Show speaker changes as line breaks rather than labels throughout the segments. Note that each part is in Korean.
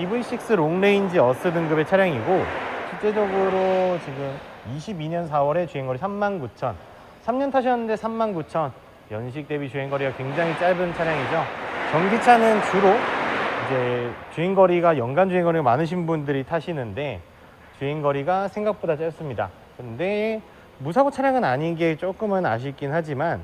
EV6 롱레인지 어스 등급의 차량이고 실제적으로 지금 22년 4월에 주행거리 39,000 3년 타셨는데 39,000 연식 대비 주행거리가 굉장히 짧은 차량이죠. 전기차는 주로 이제 주행거리가 연간 주행거리가 많으신 분들이 타시는데 주행거리가 생각보다 짧습니다. 근데 무사고 차량은 아닌 게 조금은 아쉽긴 하지만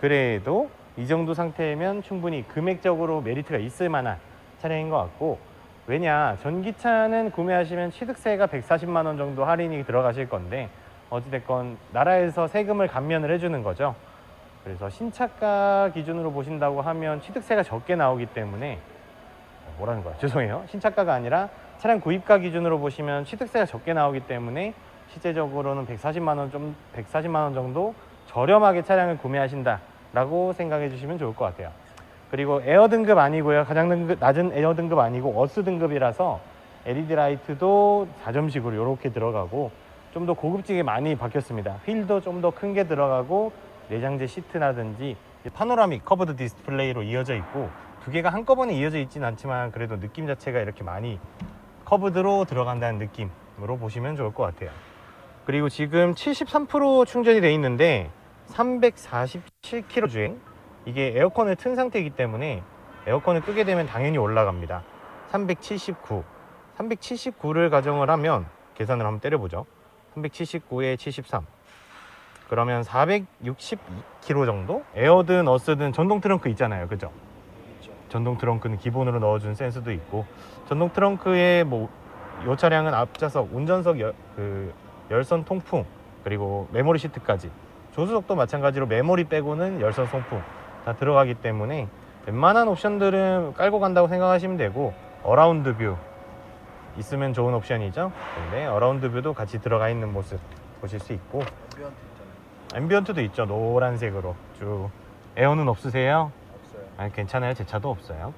그래도 이 정도 상태면 충분히 금액적으로 메리트가 있을 만한 차량인 것 같고 왜냐 전기차는 구매하시면 취득세가 140만 원 정도 할인이 들어가실 건데 어찌됐건 나라에서 세금을 감면을 해주는 거죠. 그래서 신차가 기준으로 보신다고 하면 취득세가 적게 나오기 때문에 어, 뭐라는 거야? 죄송해요. 신차가가 아니라 차량 구입가 기준으로 보시면 취득세가 적게 나오기 때문에 실제적으로는 140만 원 좀 140만 원 정도 저렴하게 차량을 구매하신다라고 생각해 주시면 좋을 것 같아요. 그리고 에어 등급 아니고요. 가장 등급, 낮은 에어 등급 아니고 어스 등급이라서 LED 라이트도 4점식으로 이렇게 들어가고 좀 더 고급지게 많이 바뀌었습니다. 휠도 좀 더 큰 게 들어가고 내장재 시트라든지 파노라믹 커브드 디스플레이로 이어져 있고 두 개가 한꺼번에 이어져 있진 않지만 그래도 느낌 자체가 이렇게 많이 커브드로 들어간다는 느낌으로 보시면 좋을 것 같아요. 그리고 지금 73% 충전이 돼 있는데 347km 주행 이게 에어컨을 튼 상태이기 때문에 에어컨을 끄게 되면 당연히 올라갑니다. 379 379를 가정을 하면 계산을 한번 때려보죠. 379에 73 그러면 462km 정도? 에어든 어스든 전동 트렁크 있잖아요. 그죠? 전동 트렁크는 기본으로 넣어준 센스도 있고 전동 트렁크에 뭐이 차량은 앞좌석 운전석 열, 그 열선 통풍 그리고 메모리 시트까지. 조수석도 마찬가지로 메모리 빼고는 열선 송풍 다 들어가기 때문에 웬만한 옵션들은 깔고 간다고 생각하시면 되고 어라운드 뷰 있으면 좋은 옵션이죠 근데 어라운드 뷰도 같이 들어가 있는 모습 보실 수 있고
앰비언트.
앰비언트도 있죠 노란색으로 쭉 에어는 없으세요?
없어요.
아니 괜찮아요 제 차도 없어요